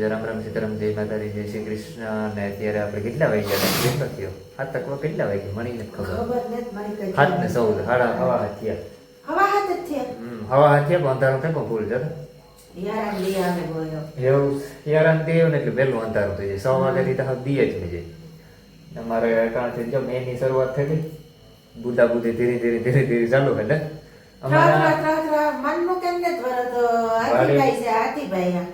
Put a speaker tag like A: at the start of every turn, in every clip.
A: જય રામ રામ સીતારામ જય માતાજી જય શ્રી કૃષ્ણ અને અત્યારે આપણે કેટલા વાગ્યા હતા? કેટલો થયો? હાથ તકડો કેટલા વાગ્યા? મને નથી ખબર. હાથ ને સૌ હાડા હવા હાથિયા
B: હવા હાથ
A: થયા. અંધારો થાય? ભૂલ જતા એવું યારાન દેવ ને એટલે વહેલું અંધારું થઈ જાય. સો વાગ્યાથી તો દીએ જ થઈ જાય. અમારે કારણ જો મેની શરૂઆત થઈ ગઈ. બુદા ધીરે ધીરે ધીરે ધીરે ચાલુ એટલે વાડી-.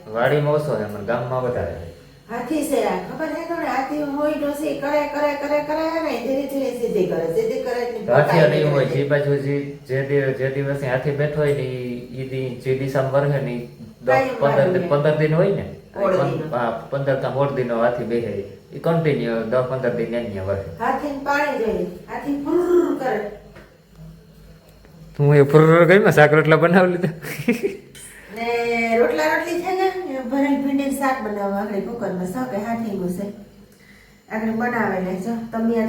A: વાડીમાં ઓછો છે ગામ ગામમાં વધારે છે.
B: હાથી છે આ ખબર હે તમને? હાથી હોય ડોસી કરે કરે કરે કરે ને ધીરે ધીરે સીધી કરે સીધી કરે
A: હાથીઓ નહીં હોય જે બાજુ જે જે જે દિવસે હાથી બેઠો હોય ને દી- જે દિશામાં વરસે ને દસ પંદર દિન- પંદર દિન હોય ને પંદર કા સોળ દિનો હાથી બેહે એ કન્ટિન્યુ દસ પંદર દિન એની ન્યા
B: હાથી પાણી જોઈએ હાથી ફૂર કરે.
A: તું એ ફુરર ગઈ ને શાક રોટલા બનાવી લીધા.
B: ને રોટલા રોટલી છે ને ભરેલ ભીંડી શાક બનાવવા આપણે કુકરમાં શાક હાથી ગુસે બનાવે બનાવેલે જો.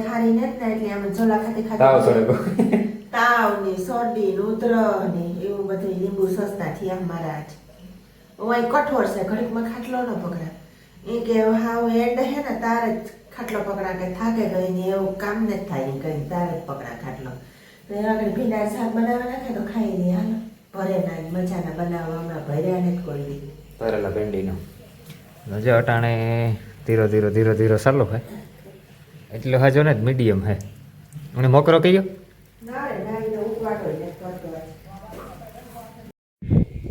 B: હારી નથી ને એટલે આમ ઝોલા ખાતી
A: તાવ સડે
B: તાવ ને શરદી ને ઉધર ને એવું બધું લીંબુ સસ્તા થી આમ મારા આજ ઓય કઠોર છે ઘડીકમાં ખાટલો ન પકડા એ કે હાવ એન્ડ હે ને તારે જ ખાટલો પકડા કે થાકે ગઈ ને એવું કામ ને જ થાય કઈ તારે જ પકડા ખાટલો. તો આગળ ભીના શાક બનાવવા નાખે તો ખાઈ લે હાલો. ભરેલા મજાના બનાવવા હમણાં ભર્યા ને જ કોઈ દી.
A: ભરેલા ભેંડીનો. હજુ અટાણે ધીરો ધીરો ધીરો ધીરો સારો ભાઈ એટલે હાજો ને મીડિયમ હે અને મોકરો કયો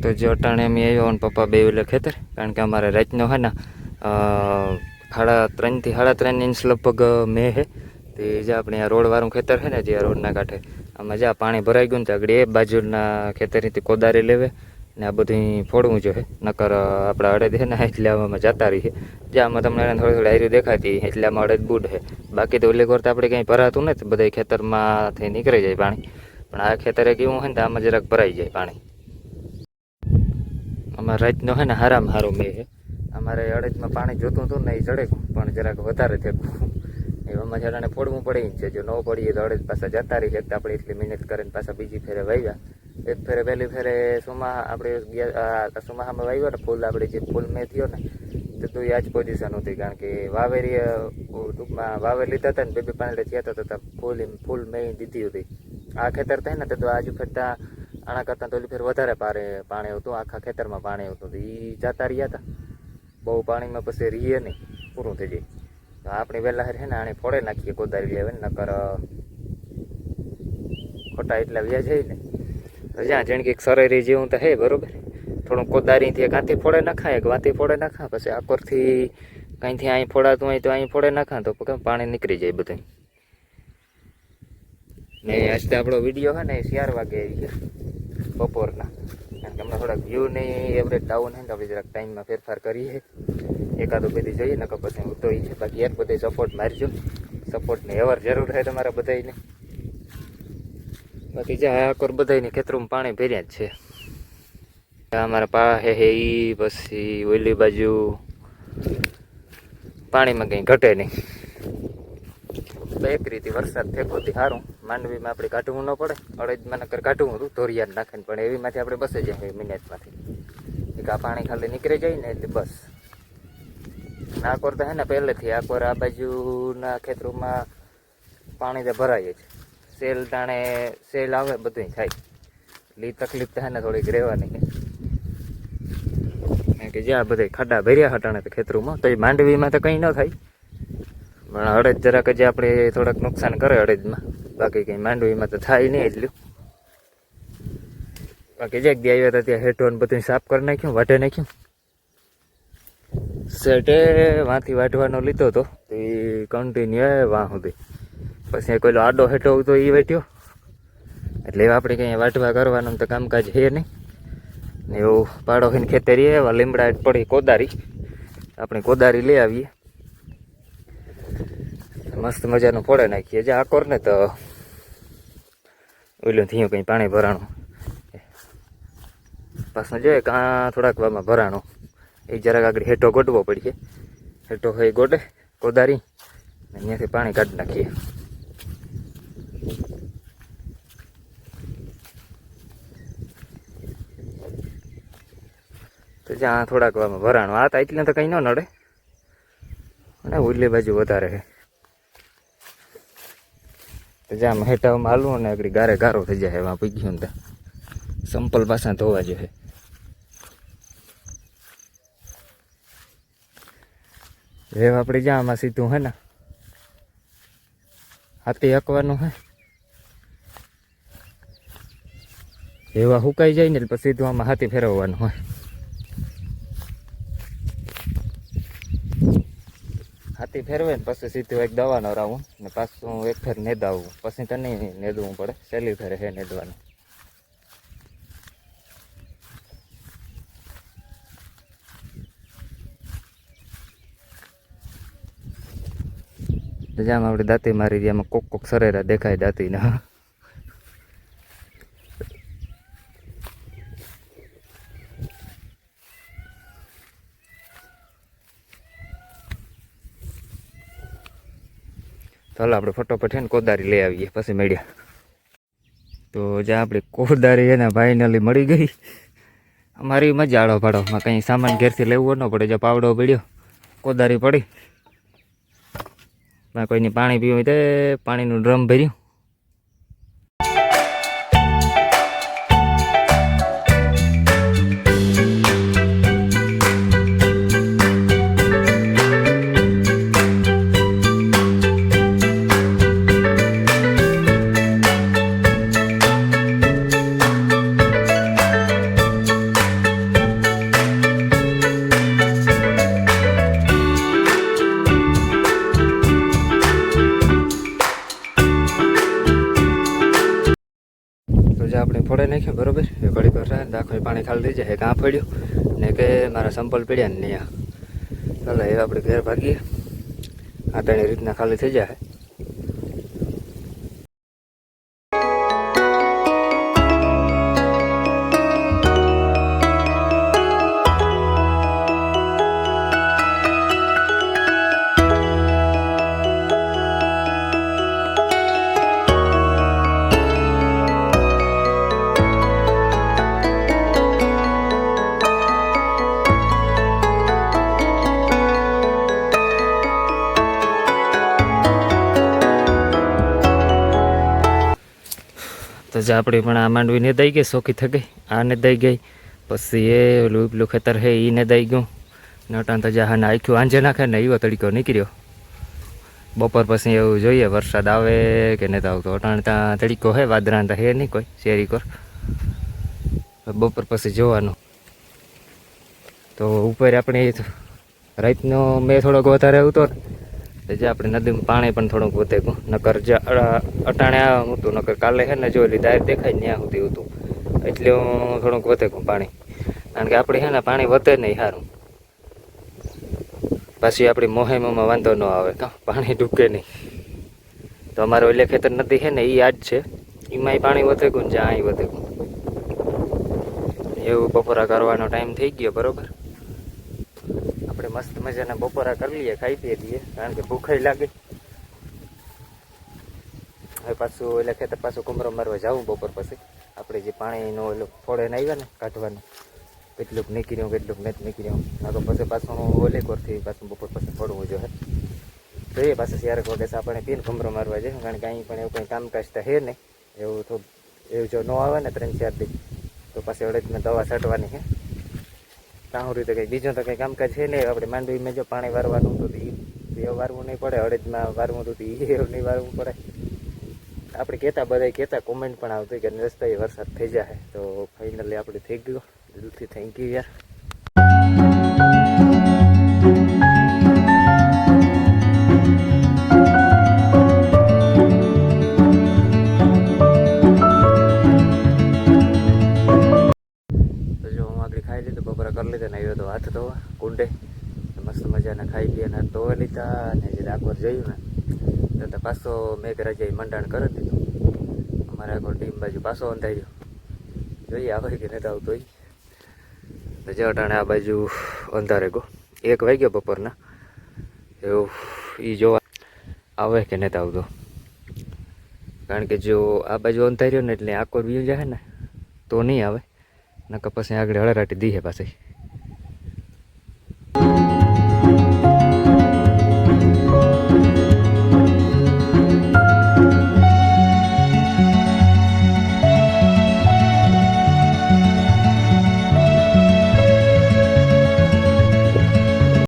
B: તો જ
A: જે અટાણે અમે આવ્યો અને પપ્પા બે એટલે ખેતર કારણ કે અમારે રાતનો હે ને સાડા ત્રણથી સાડા ત્રણ ઇંચ લગભગ મે હે તે જે આપણે આ રોડવાળું ખેતર છે ને જે રોડના કાંઠે આમાં જ્યાં પાણી ભરાઈ ગયું ને આગળ એ બાજુના ખેતરેથી કોદારી લેવે ને આ બધું ફોડવું જોઈએ. નકર આપણા અડદ છે ને એટલે આમાં જતા રહીએ જ્યાં આમાં તમને થોડી થોડી આયરી દેખાતી એટલે આમાં અડદ બૂટ છે બાકી તો ઓલી વાર તો આપણે કંઈ ભરાતું નથી બધા ખેતરમાંથી નીકળી જાય પાણી. પણ આ ખેતરે કેવું હોય ને તો આમાં જરાક ભરાઈ જાય પાણી. અમારા રાતનો છે ને હારામાં હારો મેં છે અમારે અડદમાં પાણી જોતું હતું ને એ ચડે પણ જરાક વધારે થયું એવામાં જરાને ફોડવું પડે છે. જો ન પડીએ તો અડદ પાછા જતા રહી શકતા આપણે એટલી મહેનત કરીને પાછા બીજી ફેરે વાવ્યા એક ફેરે પહેલી ફેરે સુમા આપણે સુમાહામાં વાવ્યો ને ફૂલ આપણે જે ફૂલ મેં થયો ને, તો તો આજ પોઝિશન હતી કારણ કે વાવેરી ટૂંકમાં વાવેર લીધા હતા ને, બે બે પાંદડે થયા હતા ફૂલ ફૂલ મેં દીધી હતી આ ખેતર થાય ને, તો આજુ ફરતા આના કરતાં તો ફેર વધારે પારે, પાણી હતું આખા ખેતરમાં પાણી આવતું. હતું એ જતા રહ્યા હતા બહુ પાણીમાં પછી રહીએ નહીં, પૂરું થઈ જાય. આપણે વહેલા છે ને આને ફોડે નાખીએ કોદારી લેવે નકર ખોટા એટલા વ્યાજ જાય ને. જ્યાં જાણે કે સરેરી જેવું તો હે, બરોબર? થોડું કોદારીથી એક હાથી ફોડે નાખાય એક વાથી ફોડે નાખા, પછી આકોરથી કંઈથી અહીં ફોડાતું હોય તો અહીં ફોડે નાખા, તો પાણી નીકળી જાય બધું ને આજ આપણો વીડિયો છે ને ચાર વાગે આવી ગયો, બપોરના. કે હમણાં થોડાક વ્યૂ નહીં એવરેજ ડાઉન છે તો આપણે જરાક ટાઈમમાં ફેરફાર કરીએ. એકાદો બધી જોઈએ ને કે પછી હું તો એ છે. બાકી યાર બધે સપોર્ટ મારજો. સપોર્ટની એવર જરૂર છે તમારા બધાને બાકી જ્યાં આકોર બધાની ખેતરોમાં પાણી ભર્યા જ છે. અમારા પા હે ઈ, પછી ઓલી બાજુ પાણીમાં કંઈ ઘટે નહીં. તો એક રીતે વરસાદ ફેંકોથી સારું માંડવીમાં આપણે કાઢવું ન પડે. અડદમાં નકર કાઢવું હતું ધોરિયાર નાખીને, પણ એવીમાંથી આપણે બસે જાય મિનિટમાંથી. આ પાણી ખાલી નીકળી જાય ને એટલે બસ. આ કોર તો હે ને પહેલેથી, આ કોર આ બાજુના ખેતરોમાં પાણી તો ભરાય જ. સેલ ટાણે સેલ આવે બધું થાય. એટલે ઈ તકલીફ હે ને થોડીક રહેવાની. કે જ્યાં બધા ખાડા ભર્યા હટાણે ખેતરોમાં તો એ માંડવીમાં તો કંઈ ન થાય. પણ અડદ જરાક જે આપણે થોડાક નુકસાન કરે અડદમાં. બાકી કંઈ માંડવીમાં તો થાય નહીં એટલું. બાકી જગ્યા ગયા આવ્યા હતા ત્યાં હેઠો બધું સાફ કરી નાખ્યું વાટે નાખ્યું. સેટે વાંથી વાટવાનો લીધો હતો, તો એ કન્ટિન્યુ વાં સુધી. પછી કોઈ આડો હેઠો તો એ વેટ્યો એટલે આપણે કંઈ વાટવા કરવાનું તો કામકાજ છે નહીં. ને એવું પાડો થઈને ખેતરીએ, એવા લીમડા પડી કોદારી. આપણે કોદારી લઈ આવીએ. મસ્ત મજાનું ફોડે નાખીએ. જે આકોર ને તો ઓલું થયું કંઈ પાણી ભરાણું. પાછું જોઈએ કાં થોડાક વામાં ભરાણું. એ જરાક આગળ હેઠો ગોટવો પડીએ. હેઠો હોય ગોટે કોદારી અહીંયાથી પાણી કાઢી નાખીએ. તો જ્યાં થોડાક વામાં ભરાણું. આ તો એટલે તો કંઈ ન નડે. અને ઉલી બાજુ વધારે છે. તો જ્યાં હેટામાં હાલવું ને આગળ ગારે ગારો થઈ જાય એમાં પી ને સંપલ પાસા ધોવા જોઈએ રેવ આપણે જ્યાં આમાં સીધું હે ને. હાથી હકવાનું હે. એવા હુકાઈ જાય ને પછી સીધું આમાં હાથી ફેરવવાનું હોય હાથી ફેરવે ને પછી સીધું એક દવાનો રાઉન્ડ ને પાછું એક ફેર નેદાવું. પછી તો નહીં નેદવું પડે. સહેલી ફેરે હે નેદવાનું. જામ આપણે દાંતી મારી દઈએ એમાં કોક કોક સરેરા દેખાય દાંતીને. ચાલો આપણે ફટોફટ છે ને કોદારી લઈ આવીએ, પછી મળ્યા. તો જ્યાં આપણી કોદારી એના ફાઇનલી મળી ગઈ. અમારી મજા આડો ભાડોમાં કંઈ સામાન ઘેરથી લેવો ન પડે, જો પાવડો પડ્યો, કોદારી પડી. કોઈની પાણી પીવું તે પાણીનું ડ્રમ ભર્યું. પાણી ખાલી થઈ જાય. કાં પડ્યું? ને કે મારા સંપલ પડ્યા ને નહીં ચાલો એ આપણે ઘેર ભાગીએ. આ ત્રણેય રીતના ખાલી થઈ જાય. તો જે આપણી પણ આ માંડવી ને દઈ ગઈ, સોખી થઈ ગઈ આ દઈ ગઈ. પછી એ ઓલું પેલું ખેતર હે એને દઈ ગયું. નટાણ તો જ્યાં નાખ્યું આંજે નાખે ને એવો તડકો નીકળ્યો. બપોર પછી એવું જોઈએ, વરસાદ આવે કે નહીં આવતો. અટાણ ત્યાં તડકો હે વાદરા તો હે નહીં કોઈ, શેરી કોર. બપોર પછી જોવાનું. તો ઉપર આપણે રાતનો મેં થોડોક વધારે તો જે આપણે નદીમાં પાણી પણ થોડુંક વધે ગયું. નકર અટાણે આ હતું, નકર કાલે છે ને જો લીધા દેખાય ત્યાં સુધી હતું. એટલે હું થોડુંક વધે ગયું પાણી. કારણ કે આપણે છે ને પાણી વધે નહીં સારું પછી આપણી મોહેમમાં વાંધો ન આવે, કાં? પાણી ડૂકે નહીં. તો અમારો એટલે ખેતર નદી છે ને એ આ જ છે એમાંય પાણી વધે ગયું ને જ્યાં અહીં વધે ગયું. એવું બપોરા કરવાનો ટાઈમ થઈ ગયો, બરોબર? મસ્ત મજાના બપોરા કરી લઈએ, ખાઈ પીએ લઈએ કારણ કે ભૂખાઈ લાગે. હવે પાછું એટલે ખેતર પાછું કુમરો મારવા જવું બપોર પછી. આપણે જે પાણીનો ઓલો ફોડે ને આવ્યા ને કાઢવાનું, કેટલુંક નીકળ્યું કેટલુંક નથી નીકળ્યું ના તો પછી પાછું ઓલે કોરથી પાછું બપોર પછી ફોડવું જોઈએ. જોઈએ પાછું ક્યારેક વગેરે આપણે પીને કુમરો મારવા જાય કારણ કે અહીં પણ એવું કંઈ કામકાજ તો હે નહીં. એવું તો, એવું જો ન આવે ને ત્રણ ચાર દી તો પાછી અડદને દવા છાંટવાની છે તાહું તો કંઈ. બીજું તો કંઈ કામકાજ છે નહીં. આપણે માંડવીમાં જો પાણી વારવાનું હતું એ વારવું નહીં પડે. અડદમાં વારવું હતું એ નહીં વારવું પડે. આપણે કહેતા બધા કહેતા કોમેન્ટ પણ આવતી કે રસ્તાએ વરસાદ થઈ જાય તો ફાઇનલી આપણે થઈ ગયું. દિલથી થેન્ક યુ યાર. મેઘરાજાએ મંડાણ કરી દીધું. અમારે આખો ટીમ બાજુ પાછો અંધાર્યો જોઈએ આવે કે નથી આવતો. તો જે અટાણે આ બાજુ અંધારે ગો એક વાગ્યો બપોરના. એવું એ જોવા આવે કે નથી આવતો. કારણ કે જો આ બાજુ અંધાર્યો ને એટલે આકોર બીજું જાય ને, તો નહીં આવે. નકર પછી આગળ હળરાટી દીહે પાછી.